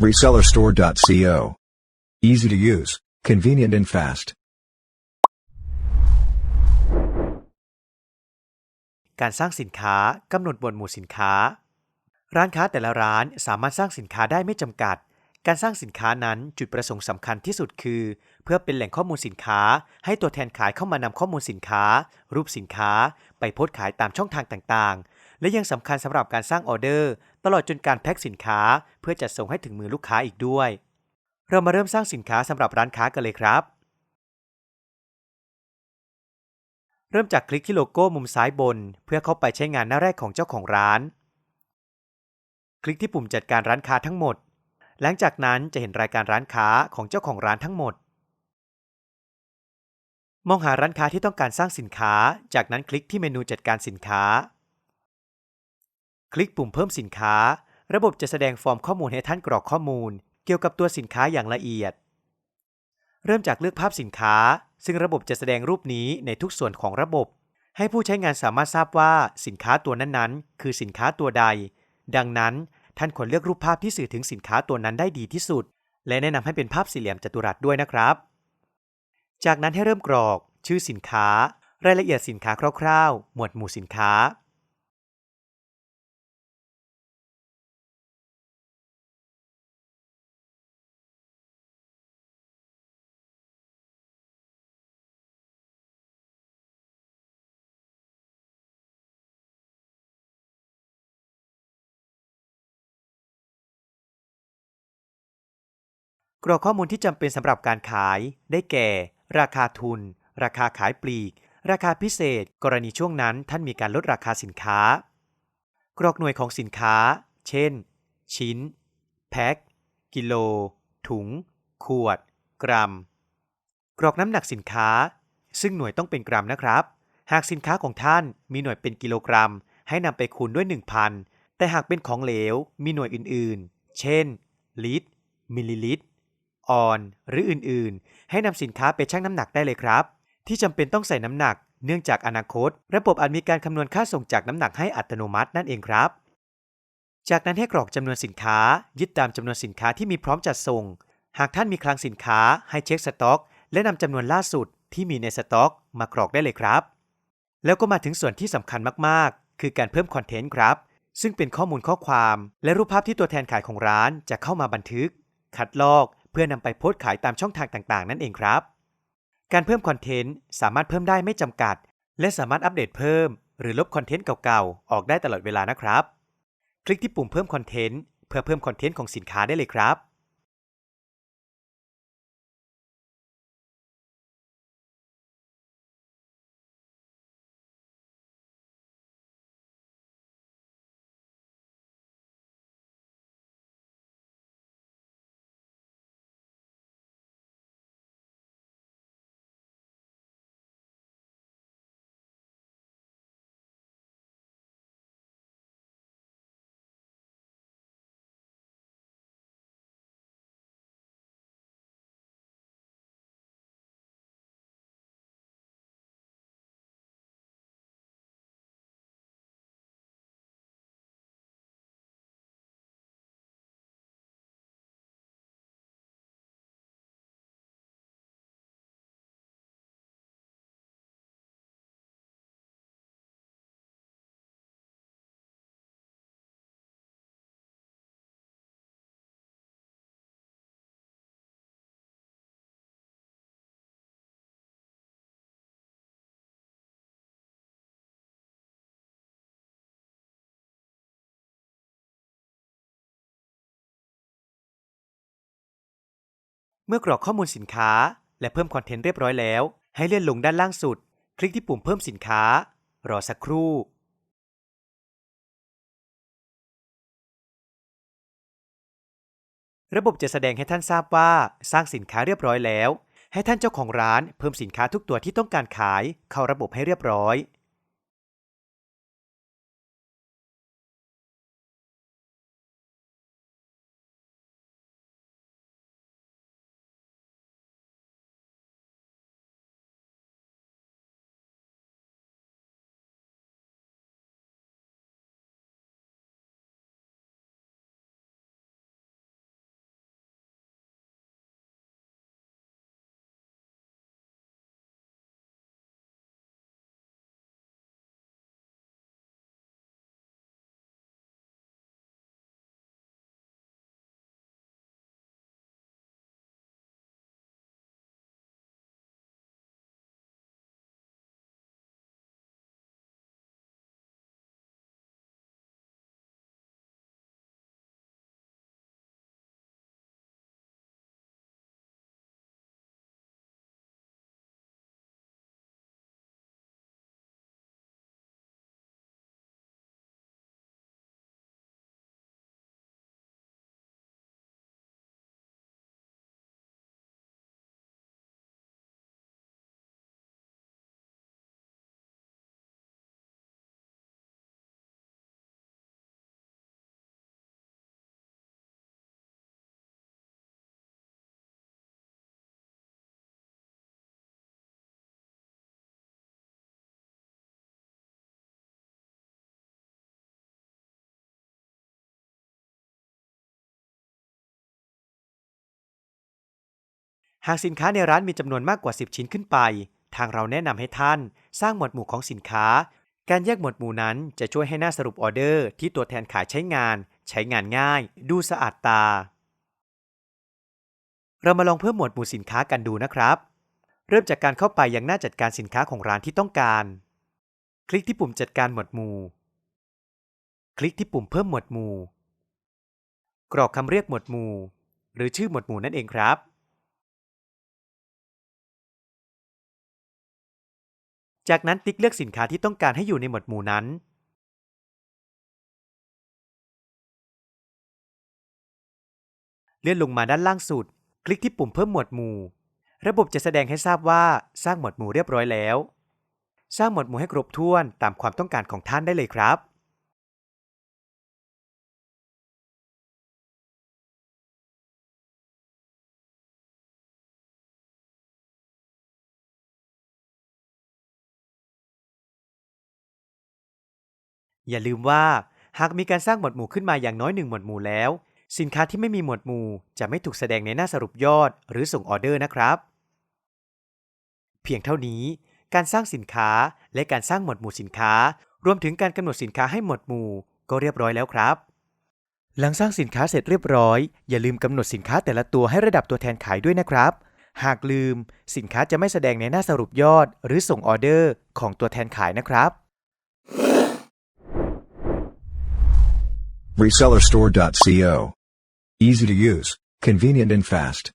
Resellerstore.co. Easy to use, convenient and fast. การสร้างสินค้ากำหนดหมวดหมู่สินค้า ร้านค้าแต่ละร้านสามารถสร้างสินค้าได้ไม่จำกัด การสร้างสินค้านั้นจุดประสงค์สำคัญที่สุดคือ เพื่อเป็นแหล่งข้อมูลสินค้า ให้ตัวแทนขายเข้ามานำข้อมูลสินค้า รูปสินค้า ไปโพสต์ขายตามช่องทางต่างๆ และยังสำคัญสำหรับการสร้างออเดอร์ ตลอดจนการแพ็คสินค้าเพื่อจัดส่งให้ถึงมือลูกค้าอีกด้วย เรามาเริ่มสร้างสินค้าสำหรับร้านค้ากันเลยครับ เริ่มจากคลิกที่โลโก้มุมซ้ายบน เพื่อเข้าไปใช้งานหน้าแรกของเจ้าของร้าน คลิกที่ปุ่มจัดการร้านค้าทั้งหมด หลังจากนั้นจะเห็นรายการร้านค้าของเจ้าของร้านทั้งหมด มองหาร้านค้าที่ต้องการสร้างสินค้า จากนั้นคลิกที่เมนูจัดการสินค้า คลิกปุ่มเพิ่มสินค้า ระบบจะแสดงฟอร์มข้อมูลให้ท่านกรอกข้อมูล เกี่ยวกับตัวสินค้าอย่างละเอียด เริ่มจากเลือกภาพสินค้า ซึ่งระบบจะแสดงรูปนี้ในทุกส่วนของระบบ ให้ผู้ใช้งานสามารถทราบว่าสินค้าตัวนั้นๆ คือสินค้าตัวใด ดังนั้นท่านควรเลือกรูปภาพที่สื่อถึงสินค้าตัวนั้นได้ดีที่สุด และแนะนำให้เป็นภาพสี่เหลี่ยมจัตุรัสด้วยนะครับ จากนั้นให้เริ่มกรอก ชื่อสินค้า รายละเอียดสินค้าคร่าวๆ หมวดหมู่สินค้า กรอกข้อมูลที่จำเป็นสำหรับการขาย ได้แก่ ราคาทุน ราคาขายปลีก ราคาพิเศษ กรณีช่วงนั้นท่านมีการลดราคาสินค้า กรอกหน่วยของสินค้า เช่น ชิ้น แพ็ค กิโล ถุง ขวด กรัม กรอกน้ำหนักสินค้า ซึ่งหน่วยต้องเป็นกรัมนะครับ หากสินค้าของท่านมีหน่วยเป็นกิโลกรัม ให้นำไปคูณด้วย 1,000 แต่หากเป็นของเหลว มีหน่วยอื่นๆ เช่น ลิตร มิลลิลิตร ออน หรืออื่นๆ ให้นำสินค้าไปชั่งน้ำหนักได้เลยครับ ที่จำเป็นต้องใส่น้ำหนัก เนื่องจากอนาคต ระบบอาจมีการคำนวณค่าส่งจากน้ำหนักให้อัตโนมัตินั่นเองครับ จากนั้นให้กรอกจำนวนสินค้า ยึดตามจำนวนสินค้าที่มีพร้อมจัดส่ง หากท่านมีคลังสินค้า ให้เช็คสต็อก และนำจำนวนล่าสุดที่มีในสต็อก มากรอกได้เลยครับ แล้วก็มาถึงส่วนที่สำคัญมากๆ คือการเพิ่มคอนเทนต์ครับซึ่งเป็นข้อมูลข้อความ และรูปภาพที่ตัวแทนขายของร้านจะเข้ามาบันทึก คัดลอก เพื่อนำไปโพสต์ขายตามช่องทางต่างๆ นั่นเองครับ การเพิ่มคอนเทนต์สามารถเพิ่มได้ไม่จำกัด และสามารถอัปเดตเพิ่ม หรือลบคอนเทนต์เก่าๆ ออกได้ตลอดเวลานะครับ คลิกที่ปุ่มเพิ่มคอนเทนต์เพื่อเพิ่มคอนเทนต์ของสินค้าได้เลยครับ เมื่อกรอกข้อมูลสินค้า และเพิ่มคอนเทนต์เรียบร้อยแล้ว ให้เลื่อนลงด้านล่างสุด คลิกที่ปุ่มเพิ่มสินค้า รอสักครู่ ระบบจะแสดงให้ท่านทราบว่าสร้างสินค้าเรียบร้อยแล้ว ให้ท่านเจ้าของร้านเพิ่มสินค้าทุกตัวที่ต้องการขาย เข้าระบบให้เรียบร้อย หากสินค้าในร้านมีจำนวนมากกว่า 10 ชิ้นขึ้นไป ทางเราแนะนำให้ท่าน สร้างหมวดหมู่ของสินค้า การแยกหมวดหมู่นั้นจะช่วยให้หน้าสรุปออเดอร์ ที่ตัวแทนขายใช้งาน ใช้งานง่าย ดูสะอาดตา เรามาลองเพิ่มหมวดหมู่สินค้ากันดูนะครับ เริ่มจากการเข้าไปยังหน้าจัดการสินค้าของร้านที่ต้องการ คลิกที่ปุ่มจัดการหมวดหมู่ คลิกที่ปุ่มเพิ่มหมวดหมู่ กรอกคำเรียกหมวดหมู่ หรือชื่อหมวดหมู่นั่นเองครับ จากนั้นติ๊กเลือกสินค้าที่ต้องการให้อยู่ในหมวดหมู่นั้น เลื่อนลงมาด้านล่างสุด คลิกที่ปุ่มเพิ่มหมวดหมู่ ระบบจะแสดงให้ทราบว่าสร้างหมวดหมู่เรียบร้อยแล้ว สร้างหมวดหมู่ให้ครบถ้วนตามความต้องการของท่านได้เลยครับ อย่าลืมว่า หากมีการสร้างหมวดหมู่ขึ้นมาอย่างน้อยหนึ่งหมวดหมู่แล้ว สินค้าที่ไม่มีหมวดหมู่ จะไม่ถูกแสดงในหน้าสรุปยอด หรือส่งออเดอร์นะครับ เพียงเท่านี้ การสร้างสินค้าและการสร้างหมวดหมู่สินค้า รวมถึงการกำหนดสินค้าให้หมวดหมู่ ก็เรียบร้อยแล้วครับ หลังสร้างสินค้าเสร็จเรียบร้อย อย่าลืมกำหนดสินค้าแต่ละตัวให้ระดับตัวแทนขายด้วยนะครับหากลืม สินค้าจะไม่แสดงในหน้าสรุปยอด หรือส่งออเดอร์ของตัวแทนขายนะครับ Resellerstore.co. Easy to use, convenient and fast.